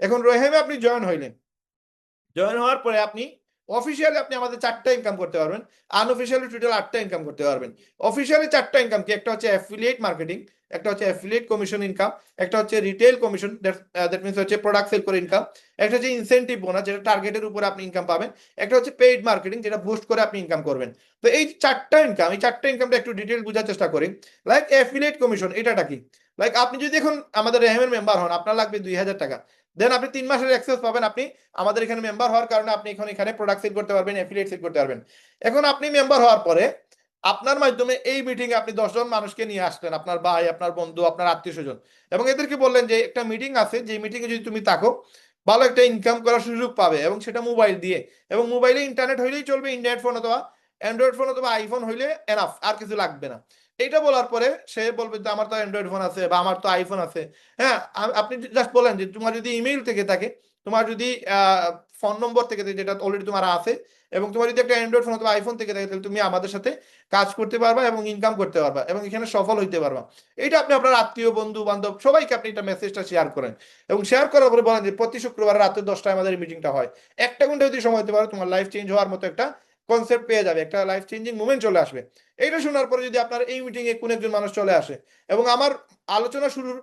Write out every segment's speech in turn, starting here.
এখন রেহেমে আপনি জয়েন হইলেন। জয়েন হওয়ার পরে আপনি অফিসিয়ালি আপনি আমাদের চারটা ইনকাম করতে পারবেন আনঅফিসিয়ালি টোটাল আটটা ইনকাম করতে পারবেন। অফিসিয়ালি চারটা ইনকাম কি? একটা হচ্ছে অ্যাফিলিয়েট মার্কেটিং একটা হচ্ছে অ্যাফিলিয়েট কমিশন ইনকাম একটা হচ্ছে রিটেল কমিশন দ্যাট মিনস হচ্ছে প্রোডাক্ট সেল করে ইনকাম একটা হচ্ছে ইনসেন্টিভ বোনাস যেটা টার্গেটের উপরে আপনি ইনকাম পাবেন, একটা হচ্ছে পেইড মার্কেটিং যেটা বুস্ট করে আপনি ইনকাম করবেন। তো এই চারটা ইনকাম এই চারটা ইনকামটা একটু ডিটেল বোঝার চেষ্টা করি। লাইক অ্যাফিলিয়েট কমিশন এটাটা কি? লাইক আপনি যদি এখন আমাদের রেহেমের মেম্বার হন, আপনার লাগবে দুই হাজার টাকা। দেন আপনি তিন মাসের অ্যাক্সেস পাবেন। আপনি আমাদের এখানে মেম্বার হওয়ার কারণে আপনি এখন এখানে প্রোডাক্ট সেল করতে পারবেন অ্যাফিলিয়েট সেল করতে পারবেন। এখন আপনি মেম্বার হওয়ার পরে আপনার মাধ্যমে এই মিটিং আপনি দশজন মানুষকে নিয়ে আসলেন, আপনার ভাই, আপনার বন্ধু, আপনার আত্মীয় স্বজন। এবং এদেরকে বললেন যে, একটা মিটিং আছে, যে মিটিং এ যদি তুমি থাকো, ভালো একটা ইনকাম করার সুযোগ পাবে। এবং সেটা মোবাইল দিয়ে। এবং মোবাইলে ইন্টারনেট হইলেই চলবে ইন্টারনেট ফোন অথবা অ্যান্ড্রয়েড ফোন অথবা আইফোন হইলে এনাফ আর কিছু লাগবে না। এইটা বলার পরে সে বলবে যে আমার তো অ্যান্ড্রয়েড ফোন আছে বা আমার তো আইফোন আছে। হ্যাঁ আপনি জাস্ট বলেন যে তোমার যদি ইমেইল থেকে থাকে তোমার যদি ফোন নম্বর থাকে, যেটা অলরেডি তোমার আছে এবং তোমার যদি একটা অ্যান্ড্রয়েড ফোন অথবা আইফোন থেকে থাকে তাহলে তুমি আমাদের সাথে কাজ করতে পারবা এবং ইনকাম করতে পারবা এবং এখানে সফল হইতে পারবা। এটা আপনি আপনার আত্মীয় বন্ধু বান্ধব সবাইকে আপনি এটা মেসেজটা শেয়ার করেন। এবং শেয়ার করার পরে বলেন যে প্রতি শুক্রবার রাতে দশটায় আমাদের মিটিংটা হয়। একটা ঘণ্টা যদি সময় হতে পারো তোমার লাইফ চেঞ্জ হওয়ার মতো একটা কনসেপ্ট পেয়ে যাবে, একটা লাইফ চেঞ্জিং মুভমেন্ট চলে আসবে। এইটা শোনার পরে যদি আপনার এই মিটিং এ কোন একজন মানুষ চলে আসে এবং আমার আলোচনা শুরুর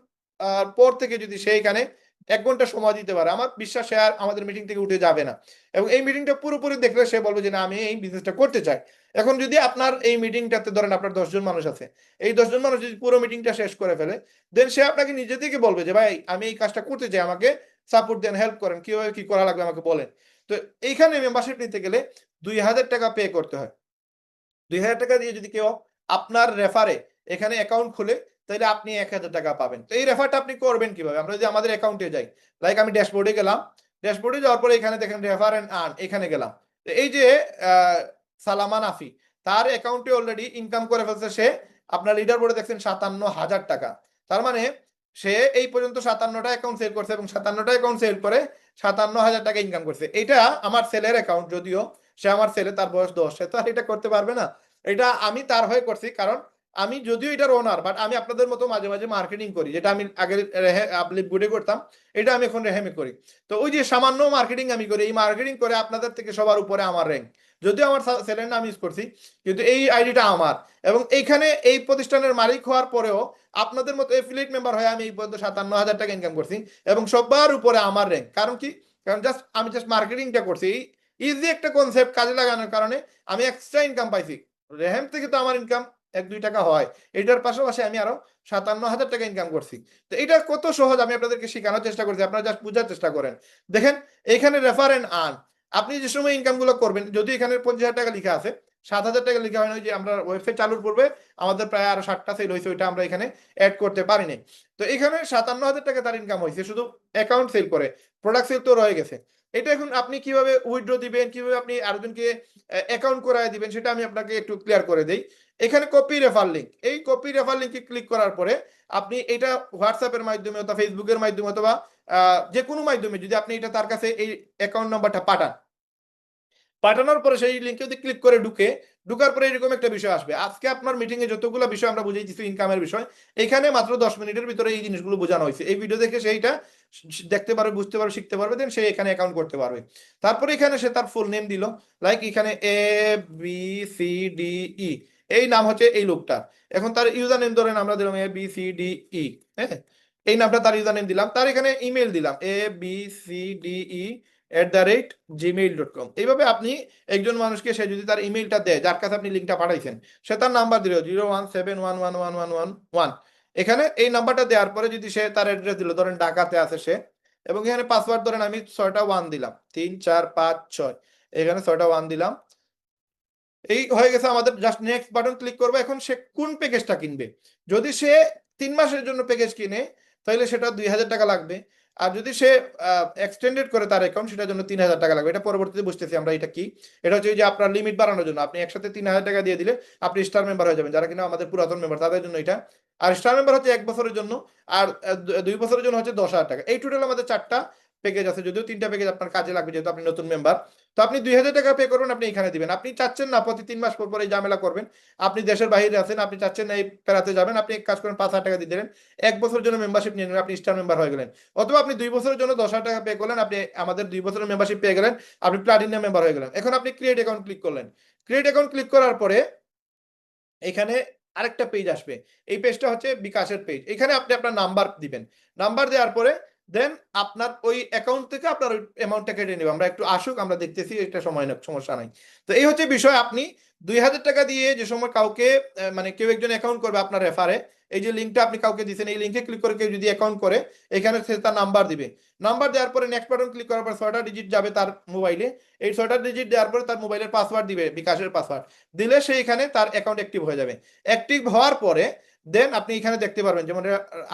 পর থেকে যদি সে এখানে এক ঘণ্টা সময় দিতে পারে, আমার বিশ্বাস আর আমাদের মিটিং থেকে উঠে যাবে না। এবং এই মিটিংটা পুরোপুরি দেখলে সে বলবে যে, না, আমি এই বিজনেসটা করতে চাই। এখন যদি আপনার এই মিটিংটাতে ধরেন আপনার দশজন মানুষ আছে, এই দশজন মানুষ যদি পুরো মিটিংটা শেষ করে ফেলে দেন সে আপনাকে নিজে থেকে বলবে যে, ভাই, আমি এই কাজটা করতে চাই, আমাকে সাপোর্ট দেন হেল্প করেন, কীভাবে কি করা লাগবে আমাকে বলেন। তো এইখানে মেম্বারশিপ নিতে গেলে দুই হাজার টাকা পে করতে হয়। দুই হাজার টাকা দিয়ে যদি কেউ আপনার রেফারে এখানে অ্যাকাউন্ট খুলে, তাহলে আপনি এক হাজার টাকা পাবেন। তো এই রেফারটা আপনি করবেন কীভাবে? আমরা যদি আমাদের অ্যাকাউন্টে যাই লাইক আমি ড্যাশবোর্ডে গেলাম ড্যাশবোর্ডে যাওয়ার পরে এখানে দেখেন রেফার এন্ড আর্ন এখানে গেলাম। এই যে সালামান আফি তার অ্যাকাউন্টে অলরেডি ইনকাম করে ফেলছে সে, আপনার লিডার বোর্ডে দেখছেন সাতান্ন হাজার টাকা। তার মানে সে এই পর্যন্ত সাতান্নটা অ্যাকাউন্ট সেল করছে এবং সাতান্নটা অ্যাকাউন্ট সেল করে সাতান্ন হাজার টাকা ইনকাম করছে। এটা আমার সেলের অ্যাকাউন্ট যদিও সে আমার ছেলে, তার বয়স দশ, সে তো আর এটা করতে পারবে না। এটা আমি তার হয়ে করছি, কারণ আমি যদিও এটার ওনার বাট আমি আপনাদের মতো মাঝে মাঝে মার্কেটিং করি, যেটা আমি আগে আপলিপ গুডে করতাম, এটা আমি এখন রেহেমে করি। তো ওই যে সামান্য মার্কেটিং আমি করি, এই মার্কেটিং করে আপনাদের থেকে সবার উপরে আমার র্যাঙ্ক যদিও আমার ছেলের নাম ইউজ করছি, কিন্তু এই আইডিটা আমার। এবং এইখানে এই প্রতিষ্ঠানের মালিক হওয়ার পরেও আপনাদের মতো এফিলিয়েট মেম্বার হয়ে আমি এই পর্যন্ত সাতান্ন হাজার টাকা ইনকাম করছি, এবং সবার উপরে আমার র্যাঙ্ক কারণ কি? কারণ জাস্ট আমি জাস্ট মার্কেটিংটা করছি ইজি একটা কনসেপ্ট কাজে লাগানোর কারণে আমি এক্সট্রা ইনকাম পাইছি। রেহেম থেকে তো আমার ইনকাম এক, দুই টাকা হয়। এটার পাশাপাশি আমি আরও সাতান্ন হাজার টাকা ইনকাম করছি। তো এটা কত সহজ আমি আপনাদেরকে শেখানোর চেষ্টা করছি। আপনারা জাস্ট বোঝার চেষ্টা করেন। দেখেন, এখানে রেফার এন্ড আর্ন আপনি যে সময় ইনকামগুলো করবেন, যদি এখানে পঞ্চাশ হাজার টাকা লেখা আছে, সাত হাজার টাকা লেখা হয় না যে আমরা ওয়েবসাইট চালুর পূর্বে আমাদের প্রায় আরও ষাটটা সেল হয়েছে, ওইটা আমরা এখানে অ্যাড করতে পারিনি তো এখানে সাতান্ন হাজার টাকা তার ইনকাম হয়েছে, শুধু অ্যাকাউন্ট সেল করে। প্রোডাক্ট সেল তো রয়ে গেছে। এটা এখন আপনি কীভাবে উইড্রো দিবেন, কীভাবে আপনি আরেকজনকে অ্যাকাউন্ট করায় দিবেন, সেটা আমি আপনাকে একটু ক্লিয়ার করে দেই। এখানে কপি রেফার লিঙ্ক এই কপি রেফার লিঙ্কে ক্লিক করার পরে আপনি এটা হোয়াটসঅ্যাপের মাধ্যমে অথবা ফেসবুকের মাধ্যমে অথবা যে কোনো মাধ্যমে যদি আপনি এটা তার কাছে এই অ্যাকাউন্ট নাম্বারটা পাঠান পাঠানোর পরে সেই লিঙ্কে যদি ক্লিক করে ঢুকে, ঢুকার পরে এরকম একটা বিষয় আসবে। আজকে আপনার মিটিং এ যতগুলো বিষয় আমরা বুঝিয়ে দিচ্ছি ইনকামের বিষয়, এখানে মাত্র দশ মিনিটের ভিতরে এই জিনিসগুলো বোঝানো হয়েছে। এই ভিডিও দেখে সেইটা দেখতে পারবে, বুঝতে পারবে, শিখতে পারবে দেন সে এখানে অ্যাকাউন্ট করতে পারবে। তারপরে এখানে সে তার ফুল নেম দিল লাইক এখানে A B C D E এই নাম হচ্ছে এই লোকটার এখন তার ইউজার নেম ধরেন, আমরা দিলাম A B C D E হ্যাঁ? এই নামটা তার ইউজার নেম দিলাম। তার এখানে ইমেল দিলাম A B C D E at the rate Gmail dot com এইভাবে আপনি একজন মানুষকে সে যদি তার ইমেইলটা দেয়, যার কাছে আপনি লিঙ্কটা পাঠাইছেন, সে তার নাম্বার দিল zero one seven one one one one one one এখানে এই নাম্বারটা দেওয়ার পরে যদি সে তার অ্যাড্রেস দিল, ধরেন ঢাকাতে আছে সে, এবং এখানে পাসওয়ার্ড ধরেন আমি ছয়টা ওয়ান দিলাম, তিন, চার, পাঁচ, ছয়, এখানে ছয়টা ওয়ান দিলাম। এই হয়ে গেছে আমাদের জাস্ট নেক্সট বাটন ক্লিক করব, এখন সে কোন প্যাকেজটা কিনবে? যদি সে তিন মাসের জন্য প্যাকেজ কিনে তাহলে সেটা দুই হাজার টাকা লাগবে। আর যদি সে এক্সটেন্ডেড করে তার অ্যাকাউন্ট সেটার জন্য তিন হাজার টাকা লাগবে। এটা পরবর্তীতে বুঝতেছি আমরা এটা কি। এটা হচ্ছে যে আপনার লিমিট বাড়ানোর জন্য। আপনি একসাথে তিন হাজার টাকা দিয়ে দিলে আপনি স্টার মেম্বার হয়ে যাবেন। যারা কিনা আমাদের পুরাতন মেম্বার তাদের জন্য এটা। আর স্টার মেম্বার হচ্ছে এক বছরের জন্য। আর দুই বছরের জন্য হচ্ছে দশ হাজার টাকা। এই টোটাল আমাদের চারটা প্যাকেজ আছে যদিও তিনটা প্যাকেজ আপনার কাজে লাগবে যেহেতু আপনি নতুন মেম্বার তো আপনি দুই হাজার টাকা পে করবেন আপনি এখানে দিবেন। আপনি চাচ্ছেন না, প্রতি তিন মাস পর পর এই ঝামেলা করবেন। আপনি দেশের বাইরে আছেন, আপনি চাচ্ছেন এই পেরাতে যাবেন। আপনি এক কাজ করেন, পাঁচ হাজার টাকা দিয়ে দিলেন। এক বছরের জন্য মেম্বারশিপ নিয়ে নিলেন, আপনি স্টার মেম্বার হয়ে গেলেন। অথবা আপনি দুই বছরের জন্য দশ হাজার টাকা পে করলেন, আপনি আমাদের দুই বছরের মেম্বারশিপ পেয়ে গেলেন, আপনি প্লাটিনাম মেম্বার হয়ে গেলেন। এখন আপনি ক্রিয়েট অ্যাকাউন্ট ক্লিক করলেন। ক্রিয়েট অ্যাকাউন্ট ক্লিক করার পরে এখানে আরেকটা পেজ আসবে। এই পেজটা হচ্ছে বিকাশের পেজ এখানে আপনি আপনার নাম্বার দিবেন। নাম্বার দেওয়ার পরে দেন আপনার ওই অ্যাকাউন্ট থেকে আপনার ওই অ্যামাউন্টটা কেটে নেবে। আমরা একটু আসুক, আমরা দেখতেছি এটা সময় না সমস্যা নাই। তো এই হচ্ছে বিষয়, আপনি দুই হাজার টাকা দিয়ে যে সময় কাউকে মানে কেউ একজন অ্যাকাউন্ট করবে আপনার রেফারে এই যে লিঙ্কটা আপনি কাউকে দিচ্ছেন এই লিঙ্কে ক্লিক করে কেউ যদি অ্যাকাউন্ট করে, এখানে সে তার নাম্বার দিবে। নাম্বার দেওয়ার পরে নেক্সট বাটন ক্লিক করার পর ছয়টা ডিজিট যাবে তার মোবাইলে এই ছয়টা ডিজিট দেওয়ার পরে তার মোবাইলের পাসওয়ার্ড দিবে, বিকাশের পাসওয়ার্ড দিলে সে এখানে তার অ্যাকাউন্ট অ্যাক্টিভ হয়ে যাবে। অ্যাক্টিভ হওয়ার পরে দেন আপনি এখানে দেখতে পারবেন, যেমন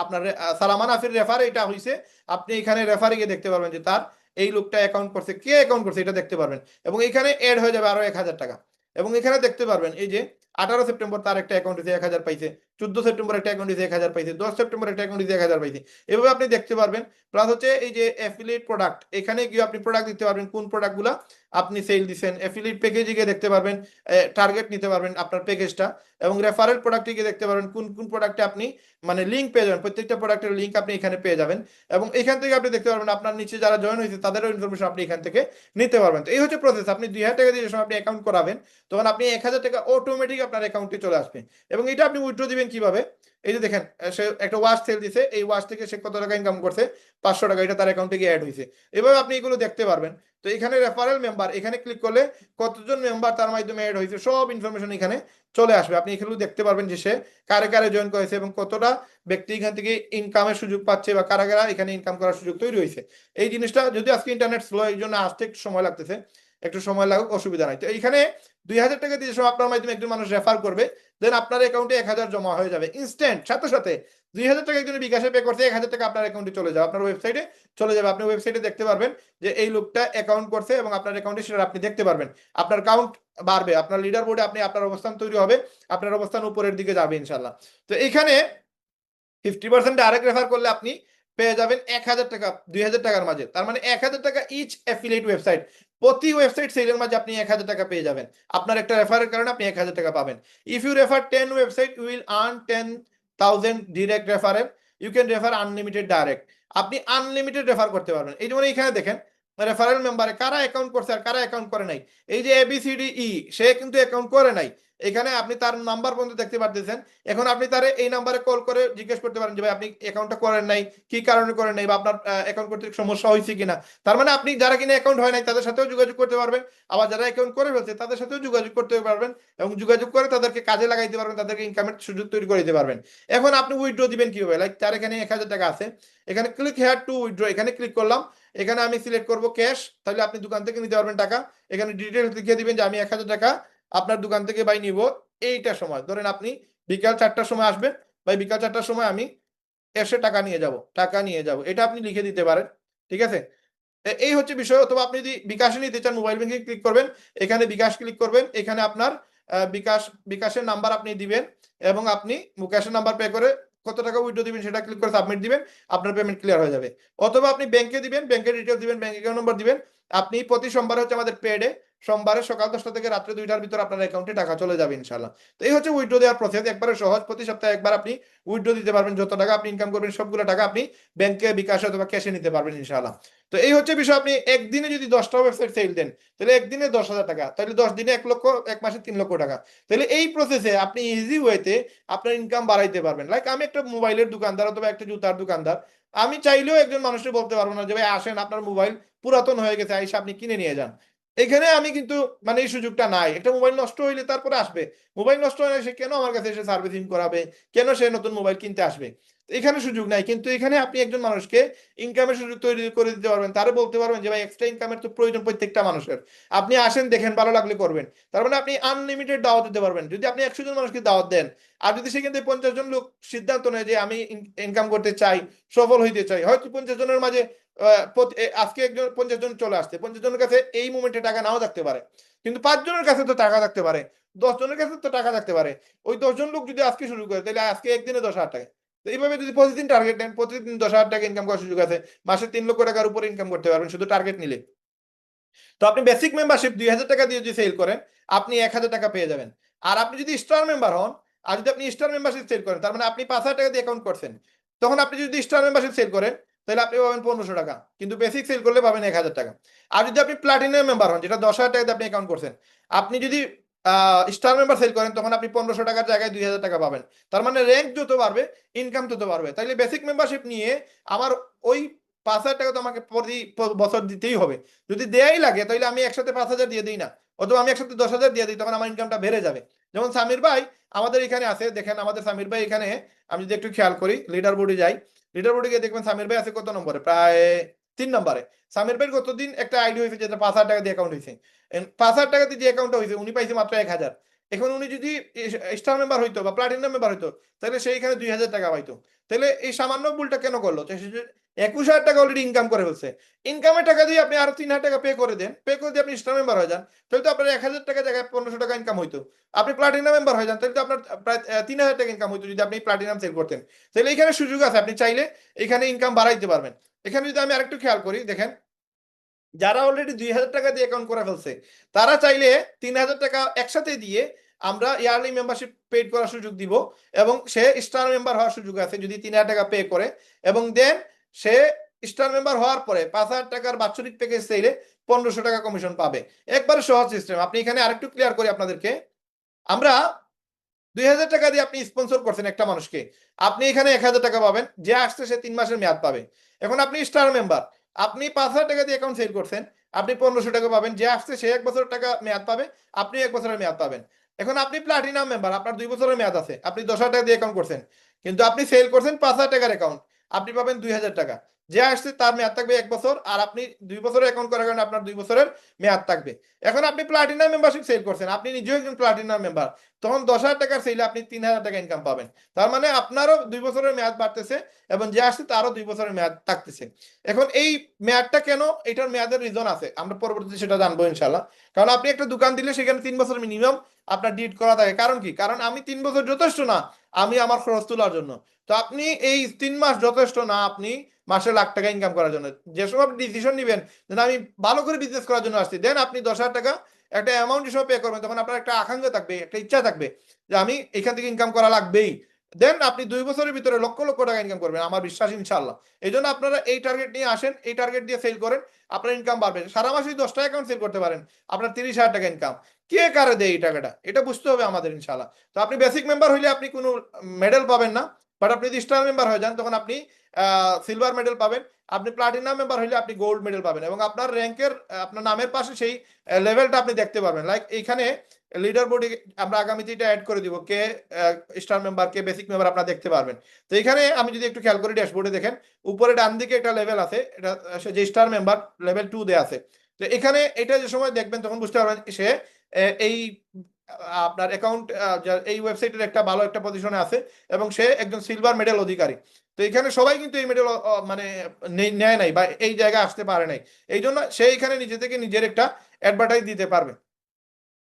আপনার সালামান আফির রেফার এটা হয়েছে আপনি এখানে রেফারে গিয়ে দেখতে পারবেন যে তার এই লোকটা অ্যাকাউন্ট করছে, কে অ্যাকাউন্ট করছে এটা দেখতে পারবেন। এবং এখানে এড হয়ে যাবে আরও এক হাজার টাকা। এবং এখানে দেখতে পারবেন, এই যে আঠারো সেপ্টেম্বর তার একটা অ্যাকাউন্ট হয়েছে এক হাজার পাইছে। চোদ্দ সেপ্টেম্বর অ্যাকাউন্ট দিতে এক হাজার পাইছে, দশ সেপ্টেম্বর একটা অ্যাকাউন্ট এক হাজার পাইছে। এভাবে আপনি দেখতে পারবেন। প্লাস হচ্ছে এই যে অ্যাফিলিয়েট প্রোডাক্ট এখানে গিয়ে আপনি প্রোডাক্ট দিতে পারবেন, কোন প্রোডাক্টগুলো আপনি সেল দিচ্ছেন অ্যাফিলিয়েট প্যাকেজে গিয়ে দেখতে পারবেন টার্গেট নিতে পারবেন আপনার প্যাকেজটা এবং রেফারেল প্রোডাক্টে গিয়ে দেখতে পারবেন কোন কোন প্রোডাক্টে আপনি মানে লিঙ্ক পেয়ে যাবেন। প্রত্যেকটা প্রোডাক্টের লিঙ্ক আপনি এখানে পেয়ে যাবেন এবং এখান থেকে আপনি দেখতে পারবেন আপনার নিচে যারা জয়েন হয়েছে তাদেরও ইনফরমেশন আপনি এখান থেকে নিতে পারবেন। তো এই হচ্ছে প্রসেস আপনি দুই হাজার টাকা দিয়ে যখন আপনি অ্যাকাউন্ট করাবেন, তখন আপনি এক হাজার টাকা অটোমেটিক আপনার অ্যাকাউন্টে চলে আসবে এবং এটা আপনি উইথড্র দিবেন কীভাবে? এই যে দেখেন সে একটা ওয়াশ সেল দিছে, এই ওয়াশ থেকে সে কত টাকা ইনকাম করছে? পাঁচশো টাকা, এটা তার অ্যাকাউন্টে গিয়ে অ্যাড হয়েছে এভাবে আপনি এগুলো দেখতে পারবেন। তো এখানে রেফারেল মেম্বার এখানে ক্লিক করলে কতজন মেম্বার তার মাধ্যমে অ্যাড হয়েছে সব ইনফরমেশন এখানে চলে আসবে। আপনি এখানে দেখতে পারবেন যে সে কারে কারে জয়েন করেছে এবং কতটা ব্যক্তি এখান থেকে ইনকামের সুযোগ পাচ্ছে বা কারা কারা এখানে ইনকাম করার সুযোগ তৈরি হয়েছে এই জিনিসটা যদি আজকে ইন্টারনেট স্লো এই জন্য আসতে একটু সময় লাগতেছে একটু সময় লাগুক, অসুবিধা নাই। তো এইখানে দুই হাজার টাকা দিয়ে আপনার মাধ্যমে একজন মানুষ রেফার করবে দেন আপনার অ্যাকাউন্টে এক হাজার জমা হয়ে যাবে। ইনস্ট্যান্ট সাথে সাথে দুই হাজার টাকা একজন বিকাশে পে করছে, এক হাজার টাকা আপনার অ্যাকাউন্টে চলে যাবে। আপনার ওয়েবসাইটে চলে যাবে। আপনি ওয়েবসাইটে দেখতে পারবেন যে এই লোকটা অ্যাকাউন্ট করছে এবং আপনার অ্যাকাউন্টে সেটা আপনি দেখতে পারবেন। আপনার কাউন্ট বাড়বে, আপনার লিডার বোর্ডে আপনি আপনার অবস্থান তৈরি হবে, আপনার অবস্থান উপরের দিকে যাবে ইনশাল্লাহ তো এখানে ফিফটি পার্সেন্ট ডাইরেক্ট রেফার করলে আপনি পেয়ে যাবেন এক হাজার টাকা, দুই হাজার টাকার মাঝে। তার মানে এক হাজার টাকা ইচ অ্যাফিলিয়েট ওয়েবসাইট প্রতি ওয়েবসাইট সেলের মাঝে আপনি এক হাজার টাকা পেয়ে যাবেন। আপনার একটা রেফারের কারণে আপনি এক হাজার টাকা পাবেন। If you refer ten website will earn ten thousand direct referral you can refer unlimited direct আপনি আনলিমিটেড রেফার করতে পারবেন। এই যেমন এখানে দেখেন রেফারেল মেম্বারে কারা অ্যাকাউন্ট করছে আর কারা অ্যাকাউন্ট করে নাই? এই যে এবিসিডি ই সে কিন্তু অ্যাকাউন্ট করে নাই। এখানে আপনি তার নাম্বার পর্যন্ত দেখতে পারতেছেন। এখন আপনি তার এই নাম্বারে কল করে জিজ্ঞেস করতে পারেন যে, ভাই, আপনি অ্যাকাউন্টটা করেন নাই? কি কারণে করেন নাই? বা আপনার অ্যাকাউন্ট করতে সমস্যা হয়েছে কিনা? তার মানে আপনি যারা কিনা অ্যাকাউন্ট হয় নাই, তাদের সাথেও যোগাযোগ করতে পারবেন। আবার যারা অ্যাকাউন্ট করে ফেলছে, তাদের সাথেও যোগাযোগ করতে পারবেন এবং যোগাযোগ করে তাদেরকে কাজে লাগাইতে পারবেন, তাদেরকে ইনকামের সুযোগ তৈরি করে দিতে পারবেন। এখন আপনি উইথড্র দিবেন কীভাবে? লাইক তার এখানে এক হাজার টাকা আছে। এখানে ক্লিক হেয়ার টু উইথড্র এখানে ক্লিক করলাম। এখানে আমি সিলেক্ট করব ক্যাশ তাহলে আপনি দোকান থেকে নিতে পারবেন টাকা। এখানে ডিটেলস লিখে দিবেন যে, আমি এক হাজার টাকা আপনার দোকান থেকে বাই নিব, এইটা সময়। ধরেন আপনি বিকাল চারটার সময় আসবেন বা বিকাল চারটার সময় আমি এসে টাকা নিয়ে যাব, টাকা নিয়ে যাব। এটা আপনি লিখে দিতে পারেন, ঠিক আছে? এই হচ্ছে বিষয়। অথবা আপনি যদি বিকাশে নিতে চান, মোবাইল ব্যাংকিং ক্লিক করবেন, এখানে বিকাশ ক্লিক করবেন, এখানে আপনার বিকাশ, বিকাশের নাম্বার আপনি দিবেন এবং আপনি মুকেশের নাম্বার পে করে কত টাকা উইথড্র দিবেন সেটা ক্লিক করে সাবমিট দিবেন, আপনার পেমেন্ট ক্লিয়ার হয়ে যাবে। অথবা আপনি ব্যাংকে দিবেন ব্যাংকের ডিটেলস দিবেন ব্যাংক অ্যাকাউন্ট নম্বর দিবেন আপনি প্রতি সোমবার হচ্ছে আমাদের পেডে সোমবারে সকাল দশটা থেকে রাত্রে দুইটার ভিতর আপনার অ্যাকাউন্টে টাকা চলে যাবে ইনশাল্লাহ তো এই হচ্ছে উইথড্র দেওয়ার প্রসেস একবারে সহজ, প্রতি সপ্তাহে একবার আপনি উইথড্র দিতে পারবেন, যত টাকা আপনি ইনকাম করবেন, সবগুলো টাকা আপনি ব্যাংকে বিকাশে অথবা ক্যাশে নিতে পারবেন ইনশাল্লাহ তো এই হচ্ছে বিষয়, আপনি একদিনে যদি দশটা ওয়েবসাইট সেল দেন, তাহলে একদিনে দশ হাজার টাকা, তাহলে দশ দিনে এক লক্ষ, এক মাসে তিন লক্ষ টাকা। তাহলে এই প্রসেসে আপনি ইজি ওয়েতে আপনার ইনকাম বাড়াইতে পারবেন। লাইক আমি একটা মোবাইলের দোকানদার অথবা একটা জুতার দোকানদার আমি চাইলেও একজন মানুষকে বলতে পারব না যে, ভাই, আসেন, আপনার মোবাইল পুরাতন হয়ে গেছে, আইসা আপনি কিনে নিয়ে যান। এখানে আমি কিন্তু মানে এই সুযোগটা নাই। একটা মোবাইল নষ্ট হইলে তারপরে আসবে। মোবাইল নষ্ট হলে সে কেন আমার কাছে এসে সার্ভিসিং করাবে? কেন সে নতুন মোবাইল কিনতে আসবে? এখানে সুযোগ নাই। কিন্তু এখানে আপনি একজন মানুষকে ইনকামের সুযোগ তৈরি করে দিতে পারবেন। তারে বলতে পারবেন যে, ভাই এক্সট্রা ইনকামের তো প্রয়োজন প্রত্যেকটা মানুষের। আপনি আসেন, দেখেন, ভালো লাগলে করবেন। তার মানে আপনি আনলিমিটেড দাওয়াত দিতে পারবেন। যদি আপনি একশো জন মানুষকে দাওয়াত দেন, আর যদি সেখান থেকে পঞ্চাশ জন লোক সিদ্ধান্ত নেয় যে, আমি ইনকাম করতে চাই, সফল হইতে চাই। হয়তো পঞ্চাশ জনের মাঝে আজকে একজন পঞ্চাশ জন চলে আসছে। পঞ্চাশ জনের কাছে এই মুমেন্টে টাকা নাও থাকতে পারে। কিন্তু পাঁচ জনের কাছে তো টাকা থাকতে পারে। দশ জনের কাছে তো টাকা থাকতে পারে। ওই দশ জন লোক যদি আজকে শুরু করে, তাহলে আজকে একদিনে দশ হাজার টাকা। এইভাবে যদি প্রতিদিন টার্গেট নেন, প্রতিদিন দশ হাজার টাকা ইনকাম করার সুযোগ আছে। মাসে তিন লক্ষ টাকার উপরে ইনকাম করতে পারবেন, শুধু টার্গেট নিলে। তো আপনি বেসিক মেম্বারশিপ দুই হাজার টাকা দিয়ে যদি সেল করেন, আপনি এক হাজার টাকা পেয়ে যাবেন। আর আপনি যদি স্টার মেম্বার হন, আর যদি আপনি স্টার মেম্বারশিপ সেল করেন, তার মানে আপনি পাঁচ হাজার টাকা দিয়ে অ্যাকাউন্ট করছেন, তখন আপনি যদি স্টার মেম্বারশিপ সেল করেন তাহলে আপনি পাবেন পনেরোশো টাকা। কিন্তু বেসিক সেল করলে পাবেন এক হাজার টাকা। আর যদি আপনি প্লাটিনাম মেম্বার হন, যেটা দশ হাজার টাকা আপনি অ্যাকাউন্ট করছেন, আপনি যদি স্টার মেম্বার সেল করেন, তখন আপনি পনেরোশো টাকার জায়গায় দুই হাজার টাকা পাবেন। তার মানে র্যাঙ্ক যত বাড়বে ইনকাম তত বাড়বে। তাইলে বেসিক মেম্বারশিপ নিয়ে আমার ওই পাঁচ হাজার টাকা তো আমাকে প্রতি বছর দিতেই হবে। যদি দেয়াই লাগে তাহলে আমি একসাথে পাঁচ হাজার দিয়ে দিই না। অথবা আমি একসাথে দশ হাজার দিয়ে দিই, তখন আমার ইনকামটা বেড়ে যাবে। যেমন সামির ভাই আমাদের এখানে আছে, দেখেন আমাদের সামির ভাই এখানে, আমি যদি একটু খেয়াল করি লিডার বোর্ডে যাই লিডার বোর্ডে গিয়ে দেখবেন সামির ভাই আছে কত নম্বরে? প্রায় তিন নম্বরে। সামির ভাইয়ের কতদিন একটা আইডি হয়েছে যেটা পাঁচ হাজার টাকা দিয়ে অ্যাকাউন্ট হয়েছে। পাঁচ হাজার টাকা দিয়ে যে অ্যাকাউন্টটা হয়েছে, উনি পাইছে মাত্র এক হাজার। এখন উনি যদি স্টার মেম্বার হইতো বা প্লাটিনাম মেম্বার হইতো, তাহলে সেইখানে দুই হাজার টাকা পাইতো। তাহলে এই সামান্য ভুলটা কেন করল? একুশ হাজার টাকা অলরেডি ইনকাম করে ফেলছে। ইনকামের টাকা দিয়ে আপনি আরও তিন হাজার টাকা পে করে দেন। পে করে দিয়ে আপনি স্টার মেম্বার হয়ে যান। তাহলে তো আপনার এক হাজার টাকা জায়গায় পনেরোশো টাকা ইনকাম হইতো। আপনি প্লাটিনাম মেম্বার হয়ে যান, তাহলে তো আপনার প্রায় তিন হাজার টাকা ইনকাম হইতো যদি আপনি প্লাটিনাম সেল করতেন। তাহলে এখানে সুযোগ আছে, আপনি চাইলে এখানে ইনকাম বাড়াইতে পারবেন। এখানে যদি আমি আরেকটু খেয়াল করি, দেখেন, যারা অলরেডি দুই হাজার টাকা দিয়ে অ্যাকাউন্ট করে ফেলছে, তারা চাইলে তিন হাজার টাকা একসাথে দিয়ে আমরা ইয়ারলি মেম্বারশিপ পেড করার সুযোগ দিব এবং সে স্টার মেম্বার হওয়ার সুযোগ আছে যদি তিন হাজার টাকা পে করে এবং দেন সে স্টার মেম্বার হওয়ার পরে পাঁচ হাজার টাকার বাৎসরিক প্যাকেজ চাইলে পনেরোশো টাকা কমিশন পাবে। একবারে সহজ সিস্টেম আপনি এখানে আরেকটু ক্লিয়ার করি আপনাদেরকে। আমরা দুই হাজার টাকা দিয়ে আপনি স্পন্সর করছেন একটা মানুষকে। আপনি এখানে এক হাজার টাকা পাবেন। যে আসছে সে তিন মাসের মেয়াদ পাবে। এখন আপনি স্টার মেম্বার আপনি পাঁচ হাজার টাকা দিয়ে অ্যাকাউন্ট সেল করছেন। আপনি পনেরোশো টাকা পাবেন। যে আসছে সে এক বছর টাকা মেয়াদ পাবে। আপনি এক বছরের মেয়াদ পাবেন। এখন আপনি প্লাটিনাম মেম্বার আপনার দুই বছরের মেয়াদ আছে। আপনি দশ হাজার টাকা দিয়ে অ্যাকাউন্ট করছেন। কিন্তু আপনি সেল করছেন পাঁচ হাজার টাকার অ্যাকাউন্ট আপনি পাবেন দুই হাজার টাকা। যে আসছে তার মেয়াদ থাকবে এক বছর, আর আপনি দুই বছরের অ্যাকাউন্ট করার কারণে আপনার দুই বছরের মেয়াদ থাকবে। এখন আপনি প্লাটিনাম মেম্বারশিপ সেল করছেন। আপনি নিজেও একজন প্লাটিনাম মেম্বার তখন দশ হাজার টাকার সেলে আপনি তিন হাজার টাকা ইনকাম পাবেন। তার মানে আপনারও দুই বছরের মেয়াদ বাড়তেছে এবং যে আসছে তারও দুই বছরের মেয়াদ থাকতেছে। এখন এই মেয়াদটা কেন? এটার মেয়াদের রিজন আছে। আমরা পরবর্তীতে সেটা জানব ইনশাল্লাহ কারণ আপনি একটা দোকান দিলে সেখানে তিন বছর মিনিমাম আপনার ডিট করা থাকে। কারণ কি? কারণ আমি তিন বছর যথেষ্ট না, আমি আমার খরচ তোলার জন্য। তো আপনি এই তিন মাস যথেষ্ট না, আপনি মাসে লাখ টাকা ইনকাম করার জন্য। যে সময় আপনি ডিসিশন নেবেন আমি ভালো করে বিজনেস করার জন্য আসছি। দেন আপনি দশ হাজার টাকা একটা অ্যামাউন্ট হিসেবে পে করবেন, তখন আপনার একটা আকাঙ্ক্ষা থাকবে, একটা ইচ্ছা থাকবে যে আমি এখান থেকে ইনকাম করা লাগবেই। দেন আপনি দুই বছরের ভিতরে লক্ষ লক্ষ টাকা ইনকাম করবেন, আমার বিশ্বাস ইনশাল্লাহ এই জন্য আপনারা এই টার্গেট নিয়ে আসেন, এই টার্গেট দিয়ে সেল করেন, আপনার ইনকাম বাড়বে। সারা মাসে দশটা অ্যাকাউন্ট সেল করতে পারেন, আপনার তিরিশ হাজার টাকা ইনকাম কে কারে দেয় এই টাকাটা? এটা বুঝতে হবে আমাদের ইনশাল্লাহ তো আপনি বেসিক মেম্বার হইলে আপনি কোনো মেডেল পাবেন না। বাট আপনি যদি স্টার মেম্বার হয়ে যান, তখন আপনি সিলভার মেডেল পাবেন। আপনি প্লাটিনাম মেম্বার হইলে আপনি গোল্ড মেডেল পাবেন। এবং আপনার র্যাঙ্কের আপনার নামের পাশে সেই লেভেলটা আপনি দেখতে পারবেন। লাইক এইখানে লিডার বোর্ডে আমরা আগামীতে এটা অ্যাড করে দিব। কে স্টার মেম্বার কে বেসিক মেম্বার আপনারা দেখতে পারবেন। তো এখানে আমি যদি একটু খেয়াল করি ড্যাশবোর্ডে দেখেন, উপরে ডান দিকে একটা লেভেল আছে। এটা যে স্টার মেম্বার লেভেল টু দেয়া আছে। তো এখানে এটা যে সময় দেখবেন, তখন বুঝতে পারবেন সে এই আপনার অ্যাকাউন্ট এই ওয়েবসাইটের একটা ভালো একটা পজিশনে আছে এবং সে একজন সিলভার মেডেল অধিকারী। তো এখানে সবাই কিন্তু এই মেডেল মানে নেয় নাই বা এই জায়গায় আসতে পারে নাই। এই জন্য সে এখানে নিজে থেকে নিজের একটা অ্যাডভার্টাইজ দিতে পারবে।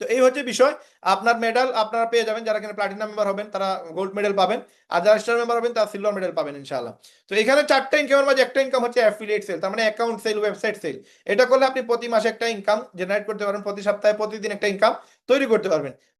তো এই হচ্ছে বিষয়। আপনার মেডেল আপনারা পেয়ে যাবেন। যারা কিনা প্লাটিনাম মেম্বার হবেন, তারা গোল্ড মেডেল পাবেন। আর যারা স্টার মেম্বার হবেন, তারা সিলভার মেডেল পাবেন, ইনশাআল্লাহ। তো এখানে চারটা ইনকামের মাঝে একটা ইনকাম হচ্ছে অ্যাফিলিয়েট সেল তার মানে অ্যাকাউন্ট সেল ওয়েবসাইট সেল এটা করলে আপনি প্রতি মাসে একটা ইনকাম জেনারেট করতে পারবেন, প্রতি সপ্তাহে, প্রতিদিন একটা ইনকাম তৈরি করতে পারবেন।